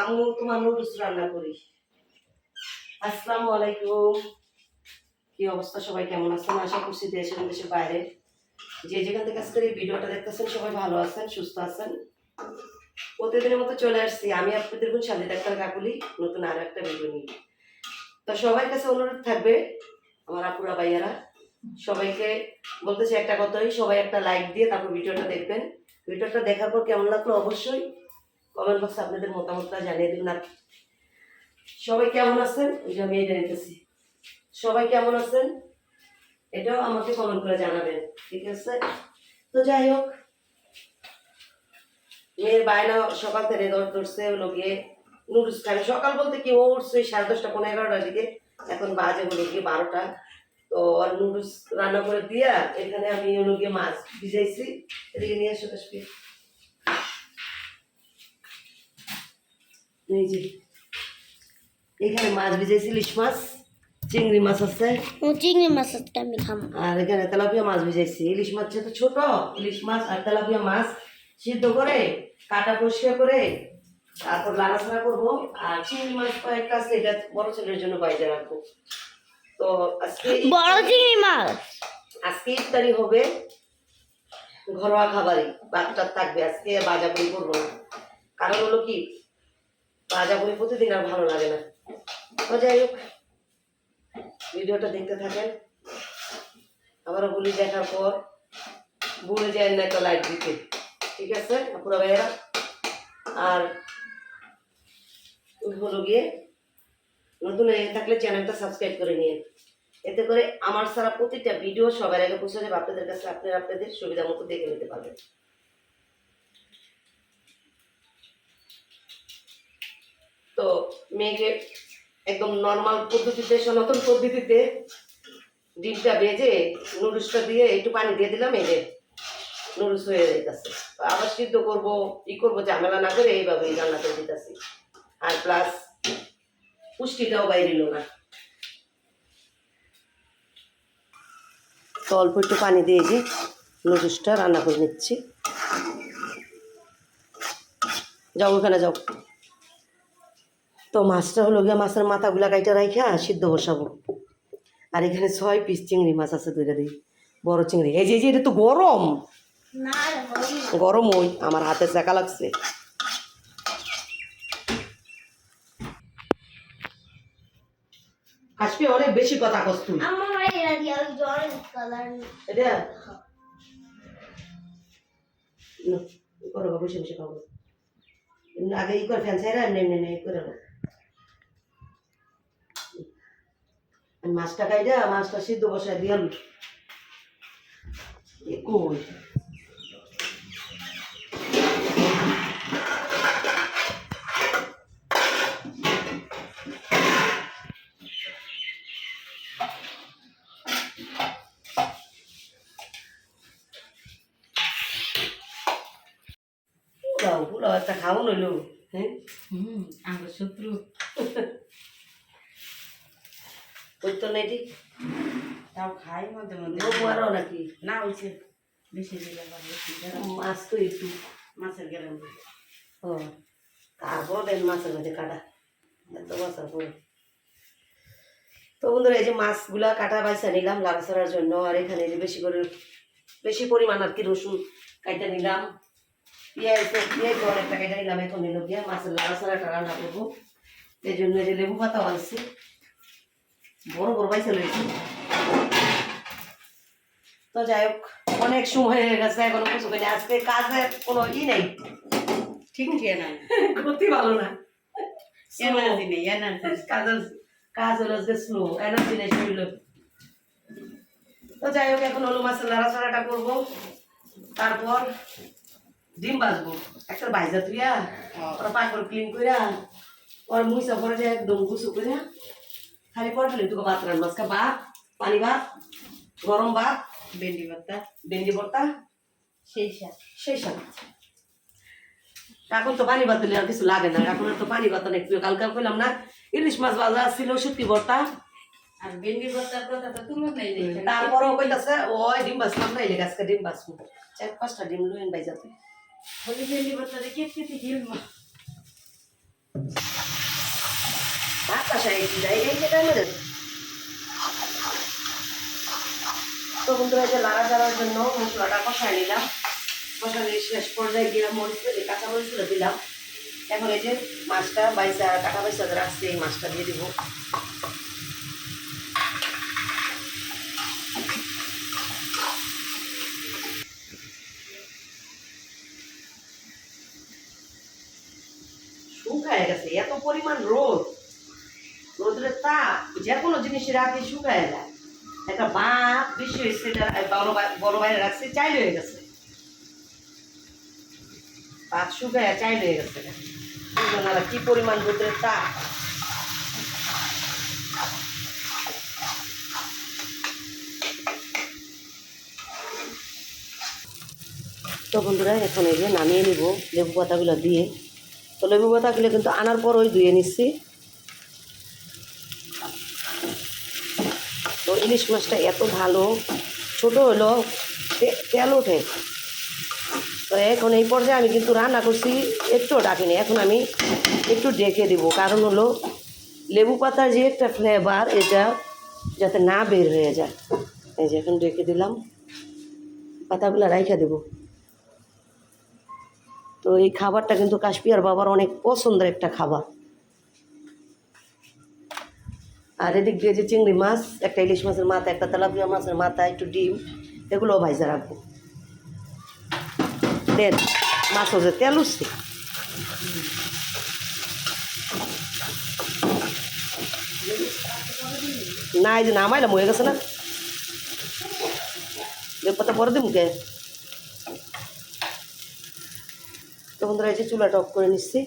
আমি তোমার নুডলস রান্না করি। আসসালামু আলাইকুম। কি অবস্থা সবাই, কেমন আছেন? আশা করছি দেশ দেশের বাইরে। যে যেখান থেকে আজকের এই ভিডিওটা দেখতেছেন, সবাই ভালো আছেন, সুস্থ আছেন। প্রতিদিনের মতো চলে আসছি। আমি আপনাদের বোন শান্তি ডাক্তার কাকুলি, নতুন আরও একটা ভিডিও নিয়ে। তো সবার কাছে অনুরোধ থাকবে, আমার আপুরা, ভাইয়ারা, সবাইকে বলতেছি একটা কথাই, সবাই একটা লাইক দিয়ে তারপর ভিডিওটা দেখবেন। ভিডিওটা দেখার পর কেমন লাগল অবশ্যই কমেন্ট বক্সে আপনাদের মতামতটা জানিয়ে দিন আর সবাই কেমন আছেন? এটা আমি এটা নিতেছি। সবাই কেমন আছেন? এটাও আমাকে কমেন্ট করে জানাবেন, ঠিক আছে? তো যাই হোক, মেয়ের বায়না সকাল থেকে ধরছে হলো গিয়ে নুডলস খাবে। সকাল বলতে কি, ও উঠছে সাড়ে দশটা, পনেরো এগারোটার দিকে। এখন বাজে হলো গিয়ে বারোটা। তো আর নুডলস রান্না করে দিয়া এখানে আমি হলো গিয়ে মাছ ভিজাইছি এদিকে নিয়ে আসো কাশ্মীর। এই যে এখানে মাছ ভিজাইছি ইলিশ মাছ চিংড়ি মাছ আছে। চিংড়ি মাছ আজকে আমি খাব আর এখানে তেলাপিয়া মাছ ভিজাইছি। ইলিশ মাছ যেহেতু ছোট ইলিশ মাছ আর তেলাপিয়া মাছ সিদ্ধ করে কাটা পরিষ্কার করে তারপর লাড়াছাড়া করব। আর চিংড়ি মাছ কয়েকটা আছে এটা বড় ছেলের জন্য বাইরে রাখব। তো আজকে বড় চিংড়ি মাছ। আজকে ইফতারি হবে ঘরোয়া খাবারই বাচ্চার থাকবে। আজকে বাজাপুরি করব না। কারণ হলো কি বাজাপুরি প্রতিদিন আর ভালো লাগে না। তো যাই হোক ভিডিওটা দেখতে থাকেন। আবারও বলি দেখার পর ভুলে যায় না একটা লাইক দিতে। ঠিক আছে আপুরা ভাইয়েরা? আর হলো গিয়ে নতুন হয়ে থাকলে চ্যানেলটা সাবস্ক্রাইব করে নিয়ে এতে করে আমার সারা প্রতিটা ভিডিও সবার আগে পৌঁছে যাবে, আপনাদের কাছে আপনারা আপনাদের সুবিধা মতো দেখে নিতে পারবেন। তো মেয়েকে একদম নর্মাল পদ্ধতিতে, সনাতন পদ্ধতিতে ডিমটা ভেজে নুডলসটা দিয়ে একটু পানি দিয়ে দিলাম যে নুডলস হয়ে যাইতেছে। আবার সিদ্ধ করব, ই করব, ঝামেলা না করে এইভাবেই রান্না করে দিতেছি। আর প্লাস পুষ্টিটাও বাইরিল না তো অল্প একটু পানি দিয়ে যে নুডলসটা রান্না করে নিচ্ছি। যাও ওখানে যাও। তো মাছটা হলো গিয়ে মাছের মাথাগুলা কাইটা রাইখা সিদ্ধ বসাবো। আর এখানে ছয় পিস চিংড়ি মাছ আছে দুইটা দিই বড় চিংড়ি। এই যে এটা তো গরম। গরম ওই আমার হাতে চাকা লাগছে। আসবে অনেক বেশি কথা কস তুই। আমার এরা দিয়ে জল কালার এটা? না, করো বাবু, বসে বসে খাব। আগে ই করে ফ্যান ছাইরা এমনি এমনি ই করে মাছটা খাইটা মাছটা সিদ্ধ বসায় দিয়ে কই? একটা খাওয়ান হইল। হ্যাঁ? হুম আমরা শত্রু। ওই তো নাই ঠিক। তাও খাই মধ্যে মধ্যে আরও নাকি? না হয়েছে বেশি দিলে মাছ তো একটু। মাছের গেলাম। ও তারপর দেন মাছের মধ্যে কাটা। এত বছর পরে তো বন্ধুরা এই যে মাছগুলা কাটা বাইসা নিলাম লাড়াছাড়ার জন্য আর এখানে যে বেশি করে বেশি পরিমাণ আর কি রসুন কাইটা নিলাম। পেঁয়াজ পেঁয়াজ অনেকটা কাইটা নিলাম নিল গিয়ে মাছের লাড়াছাড়াটা রান্না করব। এই জন্য যে লেবু পাতা আনছি বড় বড় বাইসা লইছি। তো যাই হোক অনেক সময় হয়ে গেছে এখনও কিছু করি আজকে কাজের কোনো ই নেই। ঠিক ঠিক না গতি ভালো না। এনার্জি নেই এনার্জি কাজ কাজ হলো যে স্লো এনার্জি নেই শরীরে তো যাই হোক এখন হলো মাছের নাড়াচাড়াটা করব। তারপর ডিম বাজবো একটা বাইজা তুইয়া ওরা পাকড় ক্লিন কইরা ওর মুইসা পরে যে একদম গুছু কইরা খালি পটলে তোকে ভাত রান মাছকা ভাত পানি ভাত গরম ভাত ভেন্ডি ভর্তা ভেন্ডি ভর্তা সেই সাথ সেই সাথে এখন তো পানি ভাত দিলে আর কিছু লাগে না এখন আর তো পানি ভাত অনেক প্রিয় কালকে কইলাম না ইলিশ মাছ ভাজা ছিল শুটকি ভর্তা আর ভেন্ডি ভর্তার কথা তো তুলো নেই দেখে। তারপরেও কইতাছে ওই ডিম বাসলাম না এলে আজকে ডিম বাসমু চার পাঁচটা ডিম লুইন বাইজাতে। কেটে খেলব বাতাসা একটু যাই এই যে টাইমে দেবে তো বন্ধুরা যে লাড়া দেওয়ার জন্য মশলাটা কষায় নিলাম। কষালে শেষ পর্যায়ে গিয়ে মরিচ কাঁচা মরিচগুলো দিলাম। এখন এই যে মাছটা বাইসা, কাটা বাইসা রাখছে এই মাছটা দিয়ে দিব। শুকায় গেছে, এত পরিমাণ রোদ। রোদের তাপ যে কোনো জিনিস রাতে শুকায় যায়। একটা বাপ বেশি হয়েছে বড় বড় বাইরে রাখছে, চাইল হয়ে গেছে। ভাত শুকায়, চাইল হয়ে গেছে। কি পরিমাণ রোদের তাপ তো বন্ধুরা, এখন এই যে নামিয়ে নিব লেবু পাতাগুলো দিয়ে। তো লেবু পাতাগুলো কিন্তু আনার পর ওই ধুয়ে নিচ্ছি। তো ইলিশ মাছটা এত ভালো, ছোট হলো তেল ওঠে। তো এখন এই পর্যায়ে আমি কিন্তু রান্না করছি, একটুও ডাকিনি, এখন আমি একটু ডেকে দিব। কারণ হলো লেবু পাতার যে একটা ফ্লেভার এটা যাতে না বের হয়ে যায়। এই যে এখন ডেকে দিলাম, পাতাগুলো রাইখা দেবো। তো এই খাবারটা কিন্তু কাশ্মীর বাবার অনেক পছন্দের একটা খাবার। আর এদিক দিয়ে যে চিংড়ি মাছ, একটা ইলিশ মাছের মাথা, একটা তেলাপিয়া মাছের মাথা, একটু ডিম এগুলোও ভাইজা রাখব। দেন মাছও যে তেল উঠছে না, এই যে নামাইলাম, হয়ে গেছে না। লেপাটা পরে দিম কে তো বন্ধুরা এই যে চুলাটা অফ করে নিচ্ছি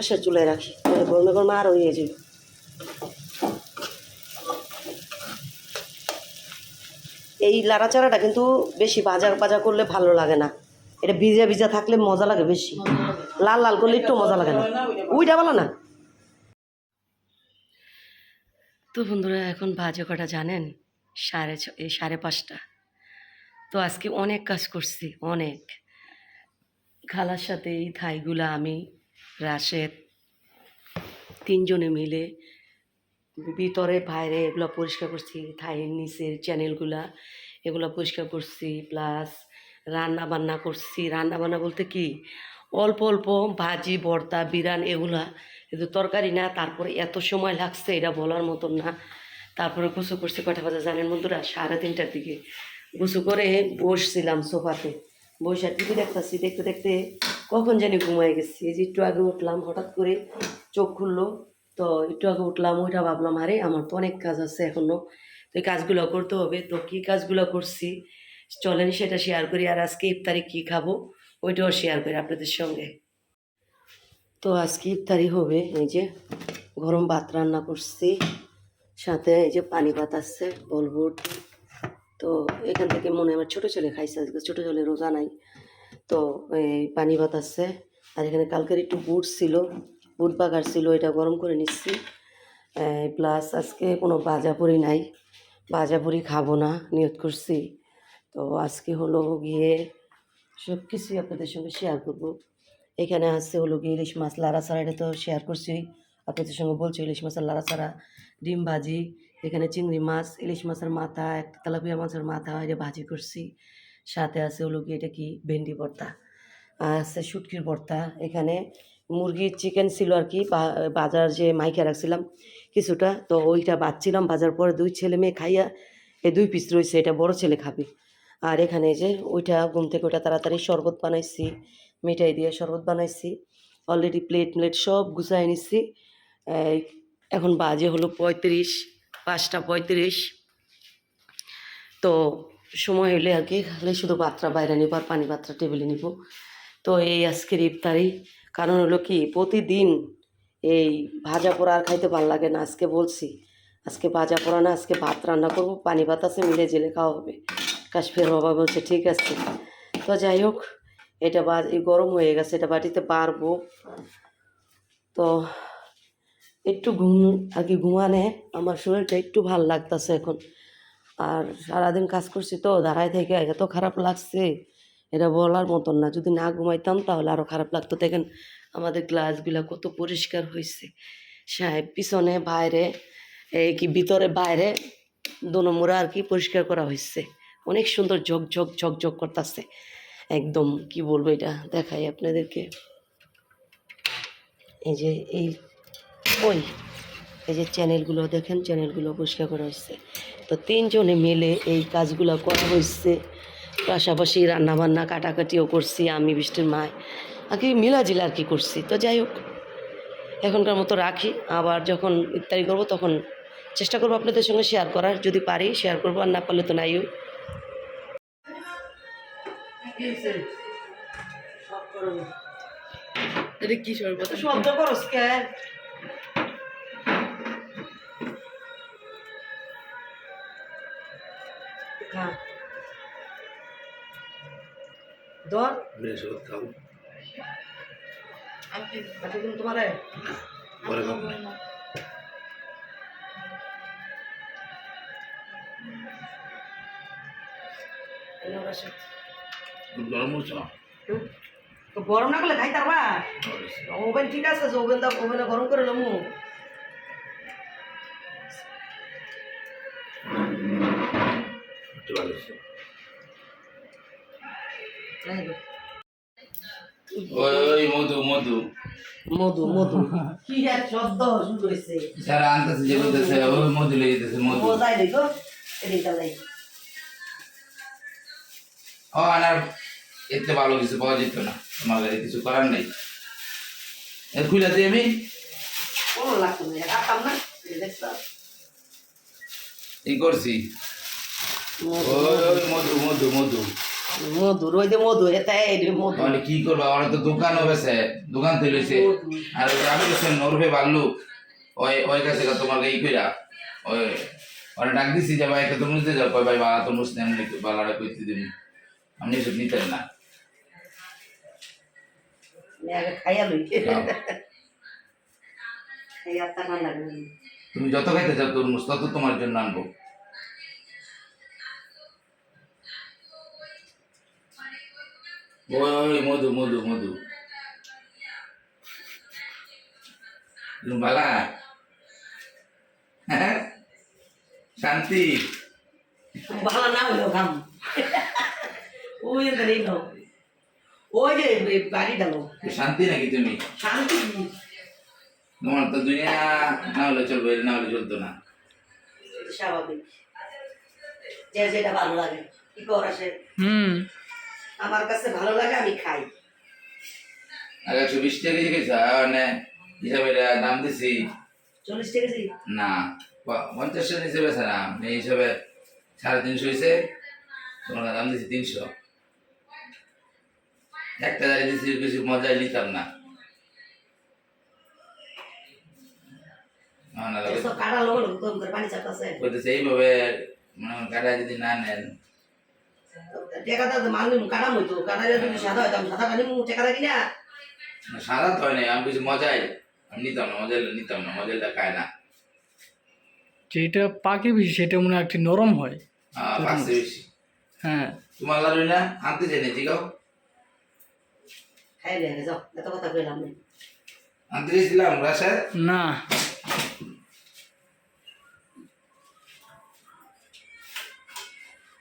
আসার চুলায় রাখি তাহলে গরমে গরমে আরও হয়ে যাবে। এই লাড়াচাড়াটা কিন্তু বেশি ভাজা ভাজা করলে ভালো লাগে না। এটা ভিজা ভিজা থাকলে মজা লাগে বেশি। লাল লাল করলে একটু মজা লাগে না। উইটা বলো না? তো বন্ধুরা এখন বাজে কটা জানেন? সাড়ে ছ এই সাড়ে পাঁচটা। তো আজকে অনেক কাজ করছি অনেক। খালার সাথে এই থাইগুলা আমি, রাশেদ, তিনজনে মিলে ভিতরে, বাইরে এগুলো পরিষ্কার করছি, থাইয়ের নিচের চ্যানেলগুলা এগুলো পরিষ্কার করছি প্লাস রান্না বান্না করছি। রান্না বান্না বলতে কি? অল্প অল্প ভাজি, ভর্তা, বিরান এগুলা, কিন্তু তরকারি না, তারপরে এত সময় লাগছে, এটা বলার মতন না। তারপরে গোসু করছি কটা বাজে জানেন বন্ধুরা? সাড়ে তিনটার দিকে। গোসু করে বসছিলাম সোফাতে। বসে টিভি দেখতেছি, দেখতে দেখতে কখন জানি ঘুমাই গেছি। এই যে একটু আগে উঠলাম, হঠাৎ করে চোখ খুললো। তো একটু আগে উঠলাম, ওইটা ভাবলাম, আরে, আমার তো অনেক কাজ আছে এখনও তো এই কাজগুলো করতে হবে। তো কী কাজগুলো করছি? চলেন সেটা শেয়ার করি। আর আজকে ইফতারি কী খাব, ওইটাও শেয়ার করি আপনাদের সঙ্গে। তো আজকে ইফতারি হবে, এই যে গরম ভাত রান্না করছি। সাথে এই যে পানি ভাত আছে বলবুট তো এখান থেকে মনে আমার ছোটো ছেলে খাইছে, আজকে ছোটো ছেলে রোজা নাই। তো এই পানি ভাত আর এখানে কালকের একটু বুট ছিল, বুট বাগার ছিল, এটা গরম করে নিচ্ছি। প্লাস আজকে কোনো ভাজাপুরি নাই ভাজাপুরি খাব না, নিয়ত করছি। তো আজকে হলো গিয়ে সব কিছুই আপনাদের সঙ্গে শেয়ার করব। এখানে আছে হলো গিয়ে ইলিশ মাছ, লাড়া ছাড়া এটা তো শেয়ার করছি। আপনাদের সঙ্গে বলছি, ইলিশ মাছের লাড়া ছাড়া ডিম ভাজি এখানে চিংড়ি মাছ, ইলিশ মাছের মাথা, একটা তেলাপিয়া মাছের মাথা এটা ভাজি করছি। সাথে আছে হলো কি এটা কি? ভেন্ডি ভর্তা। আছে শুটকির ভর্তা। এখানে মুরগির চিকেন ছিল আর কি বাজার যে মাইকে রাখছিলাম কিছুটা, তো ওইটা বাচ্ছিলাম। বাজার পরে দুই ছেলে মেয়ে খাইয়া এই দুই পিস রয়েছে, এটা বড় ছেলে খাবে। আর এখানে যে ওইটা ঘুম থেকে ওইটা তাড়াতাড়ি শরবত বানাইছি, মিঠাই দিয়ে শরবত বানাইছি। অলরেডি প্লেট প্লেট সব গুছাই এই, এখন বাজে হলো পঁয়ত্রিশ। পাঁচটা পঁয়ত্রিশ। তো সময় হলে আর কি, খালি শুধু পাত্রা বাইরে নিব আর পানি পাত্রা টেবিলে নিব। তো এই আজকের ইফতারি। কারণ হলো কি, প্রতিদিন এই ভাজা পোড়া আর খাইতে ভালো লাগে না, আজকে বলছি। আজকে ভাজা পোড়া না, আজকে ভাত রান্না করব, পানি আছে, মিলে জেলে খাওয়া হবে। কাশ্মীর বাবা বলছে, ঠিক আছে। তো যাই হোক, এটা বা এই গরম হয়ে গেছে, এটা বাটিতে পারব তো একটু ঘুম আর কি ঘুমানে, আমার শরীরটা একটু ভালো লাগতেছে এখন। আর সারাদিন কাজ করছি তো, দাঁড়ায় থেকে এত খারাপ লাগছে, এটা বলার মতন না। যদি না ঘুমাইতাম তাহলে আরও খারাপ লাগতো। দেখেন, আমাদের গ্লাসগুলা কত পরিষ্কার হয়েছে সাহেব পিছনে, বাইরে, এই কি ভিতরে, বাইরে দোনো মোড়া আর কি পরিষ্কার করা হয়েছে অনেক সুন্দর ঝক ঝক ঝক ঝক করতেছে। একদম, কি বলব এটা? দেখাই আপনাদেরকে। এই যে, এই ওই এই যে চ্যানেলগুলো দেখেন চ্যানেলগুলো পরিষ্কার করা হয়েছে। তো তিনজনে মিলে এই কাজগুলো করা হয়েছে। পাশাপাশি রান্নাবান্না কাটাকাটিও করছি আমি বৃষ্টির মায়। আর কি মিলাজিলা আর কি করছি তো যাই হোক। এখনকার মতো রাখি। আবার যখন ইফতারি করব তখন চেষ্টা করব আপনাদের সঙ্গে শেয়ার করার। যদি পারি শেয়ার করব আর না পারলে তো নাই এটা কি শরবত? শব্দ করস কে দর? খাও তোমারে? খাও গরম হচ্ছে? তো গরম না করলে খাই তারবা ওভেন ঠিক আছে ওভেন ওভেনে গরম করে ভালো হচ্ছে। ওই ওই মধু মধু। মধু মধু। কি আর শব্দ শুরু হয়েছে যারা আনতেছে যে বলতেছে ওই মধু লেগে যেতেছে মধু। বোঝাই দেখো এদিকটা লাই ও আনার এতে ভালো কিছু পাওয়া যেত না। তোমার কাছে কিছু করার নেই। খুলে দিই আমি। কোনো লাগতো না রাখতাম না। এই দেখছ এই করছি? ওই মধু মধু মধু। মধু রই দে মধু এটা মধু তাহলে কি করব? ওরা তো দোকান থেকে লইছে। আর আমি তো নরবে বাল্লু ওই ওই কাছে তোমার এই কইরা ওই ওরা ডাক দিছি যে ভাই তো যাও। কই ভাই তো মুছতে এমনি বালাটা কইতে দিন এসব নিতেন না। আমি তুমি যত খাইতে চাও তরমুজ তত তোমার জন্য আনব। ওই ওই মধু মধু মধু হ্যাঁ? শান্তি ভালো না হইল ঘাম ওই নেই নাও ওই যে বাড়ি ডালো শান্তি নাকি তুমি শান্তি তোমার তো দুনিয়া না হলে চলবে না হলে চলতো না স্বাভাবিক যে যেটা ভালো লাগে কি করা সে হুম আমার কাছে ভালো লাগে আমি খাই। আগে একশো বিশ টাকা কেজি গেছে মানে হিসাবে দাম দিছি। চল্লিশ টাকা কেজি না পঞ্চাশ টাকা হিসেবে ছাড়া এই হিসাবে সাড়ে তিনশো হয়েছে তোমার দাম দিছি তিনশো। একটা গাড়ি দিছি কিছু মজায় নিতাম না। এইভাবে মনে কাটা যদি না নেন টেকাটা মানলি কাটা মইতো কাটা যদি সাদা হইতাম সাদা কানি মু টেকাটা কিনা সাদা তো হয় নাই আমি কিছু মজাই আমি নিতাম না মজাইল নিতাম না মজাইলটা খায় না। যেটা পাকে বেশি সেটা মনে হয় একটু নরম হয়। পাকছে বেশি। হ্যাঁ। তোমার লালুই না আনতে চাই না জিগাও। খাই রে যাও এত কথা কইলাম না। আনতে না।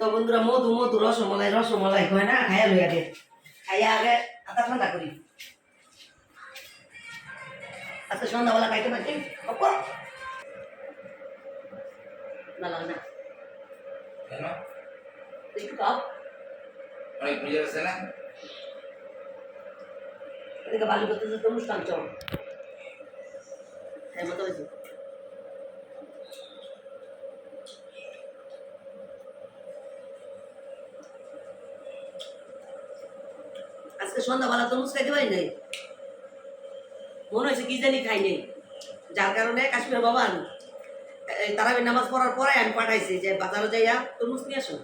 তো বন্ধুরা মধু মধু রসমলাই রসমলাই হয় না খাইয়া লই আগে খাইয়া আগে আধা ঠান্ডা করি। আজকে সন্ধ্যাবেলা খাইতে পারছি অপ্প। না লাগে না। কেন? একটু খাও। অনেক বুঝে গেছে না? এদিকে বালু করতে যে অনুষ্ঠান চল। হ্যাঁ মতো হয়েছে। সন্ধ্যাবেলা তরমুজ খাইতে পারি নাই। মনে হয়েছে কি জানি খাই নেই। যার কারণে কাশ্মীর বাবা তারাবির নামাজ পড়ার পরে আমি পাঠাইছি যে বাজারে যাইয়া তরমুজ নিয়ে আসো